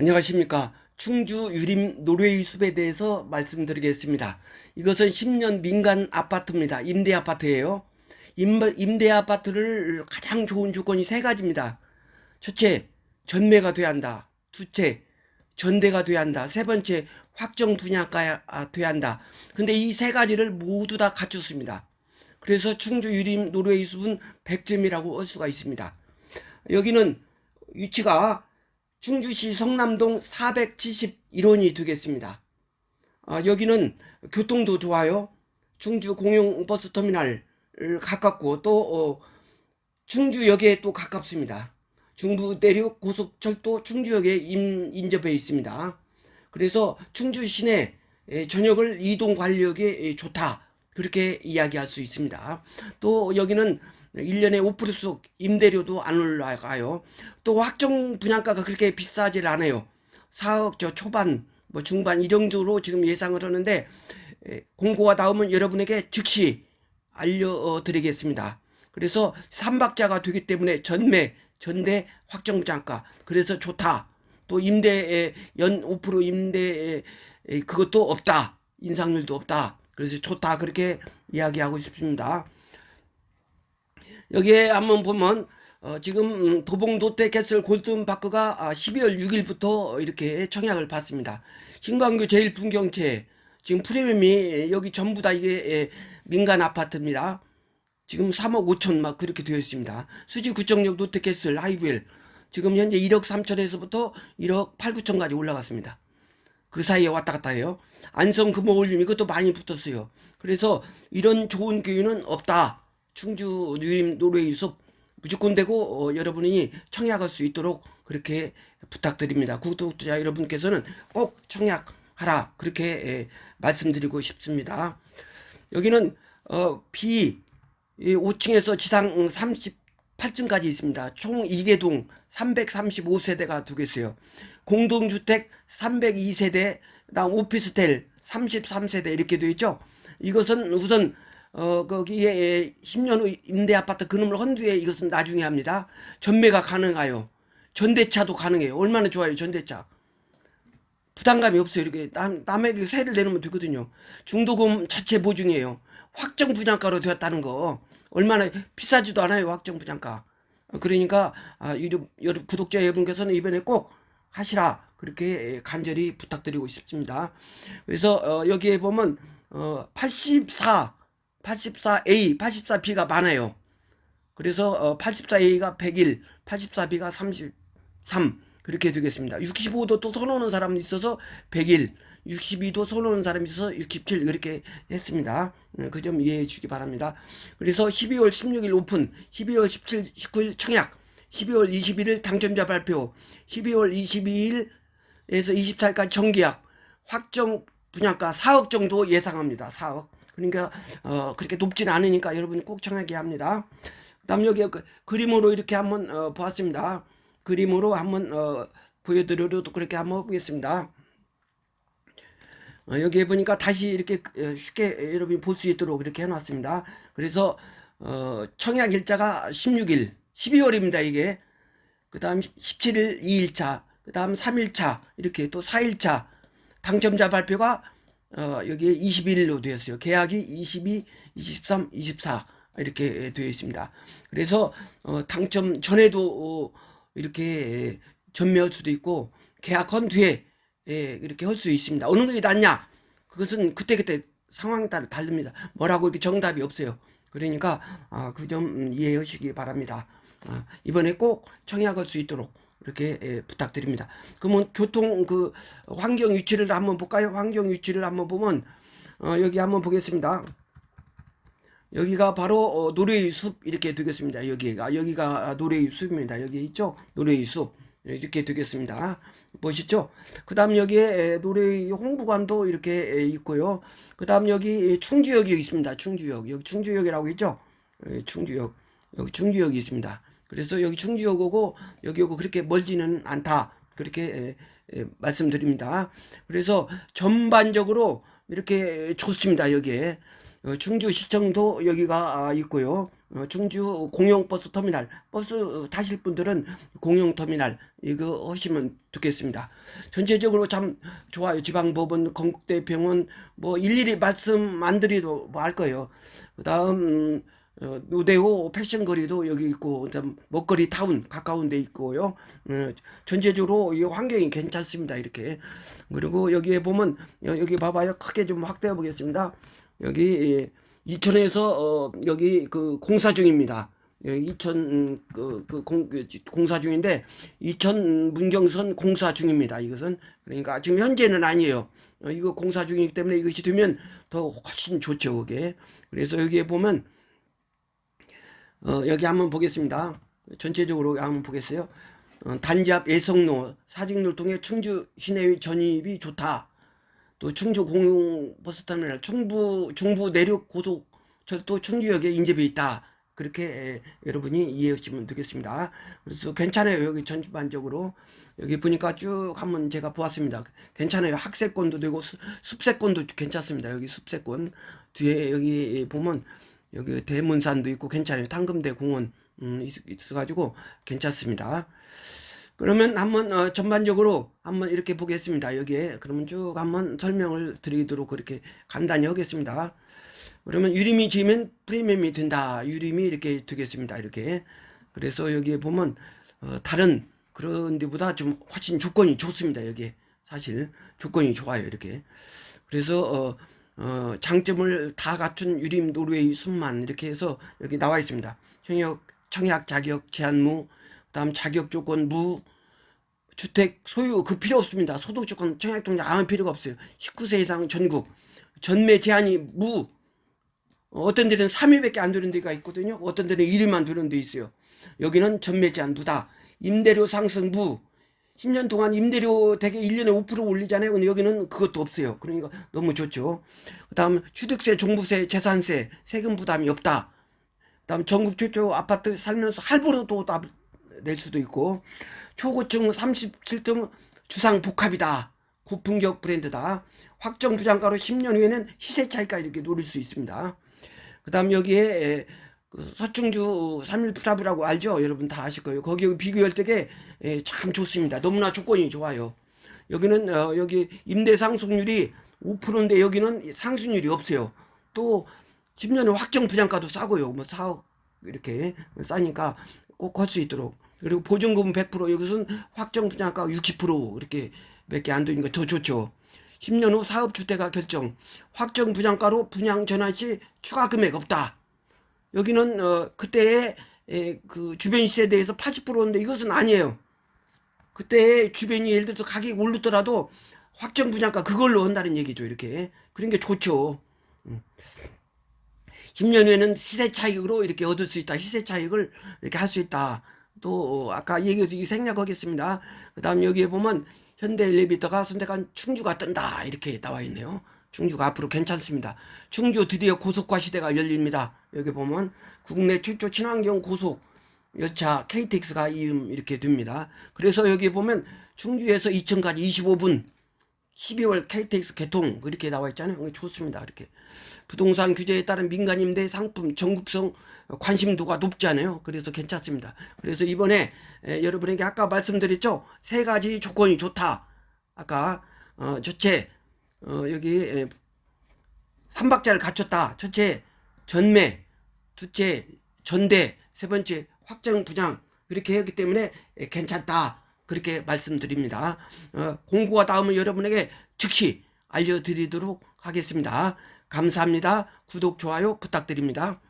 안녕하십니까. 충주 유림 노르웨이 숲에 대해서 말씀드리겠습니다. 이것은 10년 민간 아파트입니다. 임대 아파트예요. 임, 임대 아파트를 가장 좋은 조건이 세 가지입니다. 첫째, 전매가 돼야 한다. 둘째, 전대가 돼야 한다. 세 번째, 확정 분양가 아, 돼야 한다. 근데 이 세 가지를 모두 다 갖췄습니다. 그래서 충주 유림 노르웨이 숲은 100점이라고 할 수가 있습니다. 여기는 위치가 충주시 성남동 471호이 되겠습니다. 아, 여기는 교통도 좋아요. 충주 공용버스 터미널 가깝고 또 어, 충주역에 또 가깝습니다. 중부 내륙 고속철도 충주역에 임, 인접해 있습니다. 그래서 충주 시내 에, 전역을 이동 관리역에 에, 좋다. 그렇게 이야기할 수 있습니다. 또 여기는 1년에 5%씩 임대료도 안 올라가요. 또 확정 분양가가 그렇게 비싸질 않아요. 4억 저 초반 뭐 중반 이 정도로 지금 예상을 하는데 에, 공고가 나오면 여러분에게 즉시 알려드리겠습니다. 그래서 삼박자가 되기 때문에 전매, 전대, 확정 분양가 그래서 좋다. 또 임대에 연 5% 임대에 에, 그것도 없다. 인상률도 없다. 그래서 좋다 그렇게 이야기하고 싶습니다. 여기에 한번 보면 어, 지금 음, 도봉 롯데캐슬 골든파크가 아, 12월 6일부터 이렇게 청약을 받습니다. 신광교 제일 풍경채 지금 프리미엄이 여기 전부 다 이게 예, 민간 아파트입니다. 지금 3억 5천 막 그렇게 되어 있습니다. 수지 구청역 롯데캐슬 하이웰 지금 현재 1억 3천에서부터 1억 8, 9천까지 올라갔습니다. 그 사이에 왔다 갔다 해요. 안성 금호 올림 이것도 많이 붙었어요. 그래서 이런 좋은 교육은 없다. 충주 유림 노르웨이 숲 무조건 되고 어, 여러분이 청약할 수 있도록 그렇게 부탁드립니다. 구독자 여러분께서는 꼭 청약하라 그렇게 예, 말씀드리고 싶습니다. 여기는 어, B 5층에서 지상 38층까지 있습니다. 총 2개동 335세대가 되겠어요. 공동주택 302세대, 그다음 오피스텔 33세대 이렇게 되어 있죠. 이것은 우선 어 거기에 10년 후 임대 아파트 그놈을 한 뒤에 이것은 나중에 합니다. 전매가 가능해요. 전대차도 가능해요. 얼마나 좋아요, 전대차. 부담감이 없어요. 이렇게 남, 남에게 세를 내놓으면 되거든요. 중도금 자체 보증이에요. 확정 분양가로 되었다는 거. 얼마나 비싸지도 않아요. 확정 분양가. 어, 그러니까 아, 여러분 구독자 여러분께서는 이번에 꼭 하시라. 그렇게 간절히 부탁드리고 싶습니다. 그래서 어, 여기에 보면 어, 84, 84A, 84B가 많아요. 그래서 어, 84A가 101, 84B가 33 그렇게 되겠습니다. 65도 또 손오는 사람이 있어서 101, 62도 손오는 사람이 있어서 67 그렇게 했습니다. 그 점 이해해 주기 바랍니다. 그래서 12월 16일 오픈, 12월 17, 19일 청약, 12월 21일 당첨자 발표, 12월 22일에서 24일까지 정계약, 확정 분양가 4억 정도 예상합니다. 4억. 그러니까 어, 그렇게 높진 않으니까 여러분 꼭 청하게 합니다. 그다음 여기 그, 그림으로 이렇게 한번 어, 보았습니다. 그림으로 한번 어, 보여드려도 그렇게 한번 보겠습니다. 어, 여기에 보니까 다시 이렇게 어, 쉽게 여러분이 볼 수 있도록 이렇게 해놨습니다. 그래서 어, 청약 일자가 16일, 12월입니다. 이게 그 다음 17일 2일차, 그 다음 3일차 이렇게 또 4일차 당첨자 발표가 어, 여기에 21일로 되었어요. 계약이 22, 23, 24 이렇게 되어 있습니다. 그래서 어, 당첨 전에도 어, 이렇게 전매할 수도 있고 계약한 뒤에 예, 이렇게 할 수 있습니다. 어느 게 낫냐? 그것은 그때그때 상황에 따라 다릅니다. 뭐라고 이렇게 정답이 없어요. 그러니까 아, 그 점 이해하시기 바랍니다. 아, 이번에 꼭 청약할 수 있도록 이렇게 예, 부탁드립니다. 그러면 교통 그 환경 위치를 한번 볼까요? 환경 위치를 한번 보면 어, 여기 한번 보겠습니다. 여기가 바로 어, 노래의 숲 이렇게 되겠습니다. 여기가 여기가 노래의 숲입니다. 여기 있죠? 노래의 숲 이렇게 되겠습니다. 보시죠? 그 다음 여기에 노래의 홍보관도 이렇게 있고요. 그 다음 여기 충주역이 있습니다. 충주역. 여기 충주역이라고 있죠? 충주역. 여기 충주역이 있습니다. 그래서 여기 충주역 오고 여기 오고 그렇게 멀지는 않다. 그렇게 말씀드립니다. 그래서 전반적으로 이렇게 좋습니다. 여기에. 어, 충주시청도 여기가 아, 있고요. 어, 충주 공영버스 터미널 버스 어, 타실 분들은 공영터미널 이거 하시면 좋겠습니다. 전체적으로 참 좋아요. 지방법원, 건국대병원 뭐 일일이 말씀 안 드리도 뭐 할 거예요. 그 다음 음, 어, 노대호 패션거리도 여기 있고 먹거리 타운 가까운 데 있고요. 어, 전체적으로 이 환경이 괜찮습니다. 이렇게 그리고 여기에 보면 여- 여기 봐봐요. 크게 좀 확대해 보겠습니다. 여기 예, 이천에서 어, 여기 그 공사 중입니다. 예, 이천 음, 그, 그 공, 그 지- 공사 중인데 이천 문경선 공사 중입니다. 이것은 그러니까 지금 현재는 아니에요. 어, 이거 공사 중이기 때문에 이것이 되면 더 훨씬 좋죠. 그게 그래서 여기에 보면 어, 여기 한번 보겠습니다. 전체적으로 한번 보겠어요. 어, 단지 앞 예성로 사직로를 통해 충주 시내의 전입이 좋다. 또 충주 공용 버스터미널 충부 중부 내륙 고속철도 충주역에 인접해 있다. 그렇게 에, 여러분이 이해하시면 되겠습니다. 그래서 괜찮아요. 여기 전반적으로 여기 보니까 쭉 한번 제가 보았습니다. 괜찮아요. 학세권도 되고 수- 숲세권도 괜찮습니다. 여기 숲세권 뒤에 여기 보면 여기 대문산도 있고 괜찮아요. 당금대 공원 음, 있- 있어가지고 괜찮습니다. 그러면 한번 어, 전반적으로 한번 이렇게 보겠습니다. 여기에 그러면 쭉 한번 설명을 드리도록 그렇게 간단히 하겠습니다. 그러면 유림이 지으면 프리미엄이 된다. 유림이 이렇게 되겠습니다. 이렇게 그래서 여기에 보면 어, 다른 그런 데보다 좀 훨씬 조건이 좋습니다. 여기 사실 조건이 좋아요. 이렇게 그래서 어, 어, 장점을 다 갖춘 유림 노르웨이 순만 이렇게 해서 여기 나와 있습니다. 청약 청약 자격 제한 무 그다음 자격 조건 무 주택 소유 그 필요 없습니다. 소득 조건 청약 동작 아무 필요가 없어요. 19세 이상 전국 전매 제한이 무 어, 어떤 데는 3일밖에 안 되는 데가 있거든요. 어떤 데는 1일만 되는 데 있어요. 여기는 전매 제한 무다. 임대료 상승 무 10년 동안 임대료 대개 1년에 5% 올리잖아요. 근데 여기는 그것도 없어요. 그러니까 너무 좋죠. 그 다음 취득세, 종부세, 재산세, 세금 부담이 없다. 그 다음 전국 최초 아파트 살면서 할부로도 다 낼 수도 있고 초고층 37등 주상 복합이다. 고품격 브랜드다. 확정 부장가로 10년 후에는 시세 차익까지 이렇게 노릴 수 있습니다. 그 다음 여기에 에, 그 서충주 3일 프라브라고 알죠? 여러분 다 아실 거예요. 거기 비교할 때게 에, 참 좋습니다. 너무나 조건이 좋아요. 여기는 어, 여기 임대 상승률이 5%인데 여기는 상승률이 없어요. 또 10년에 확정 분양가도 싸고요. 뭐 4억 이렇게 싸니까 꼭 할 수 있도록. 그리고 보증금 100% 여기서는 확정 분양가 60% 이렇게 몇 개 안 되니까 더 좋죠. 10년 후 사업주택가 결정. 확정 분양가로 분양 전환 시 추가 금액 없다. 여기는 어 그때의 에, 그 주변 시세대에서 80%인데 이것은 아니에요. 그때 주변이 예를 들어서 가격이 오르더라도 확정 분양가 그걸로 한다는 얘기죠. 이렇게 그런 게 좋죠. 음. 10년 후에는 시세 차익으로 이렇게 얻을 수 있다. 시세 차익을 이렇게 할 수 있다. 또 어, 아까 얘기해서 이 생략하겠습니다. 그다음 여기에 보면 현대 엘리베이터가 선택한 충주가 뜬다 이렇게 나와 있네요. 충주가 앞으로 괜찮습니다. 충주 드디어 고속화 시대가 열립니다. 여기 보면 국내 최초 친환경 고속 열차 KTX가 이음 이렇게 됩니다. 그래서 여기 보면 충주에서 이천까지 25분 12월 KTX 개통 이렇게 나와 있잖아요. 좋습니다. 이렇게 부동산 규제에 따른 민간 임대 상품 전국성 관심도가 높잖아요. 그래서 괜찮습니다. 그래서 이번에 에, 여러분에게 아까 말씀드렸죠. 세 가지 조건이 좋다. 아까 어, 첫째 어, 여기 에, 삼박자를 갖췄다. 첫째 전매, 둘째 전대, 세 번째 확정 분양 그렇게 했기 때문에 에, 괜찮다. 그렇게 말씀드립니다. 어, 공고가 닿으면 여러분에게 즉시 알려드리도록 하겠습니다. 감사합니다. 구독, 좋아요 부탁드립니다.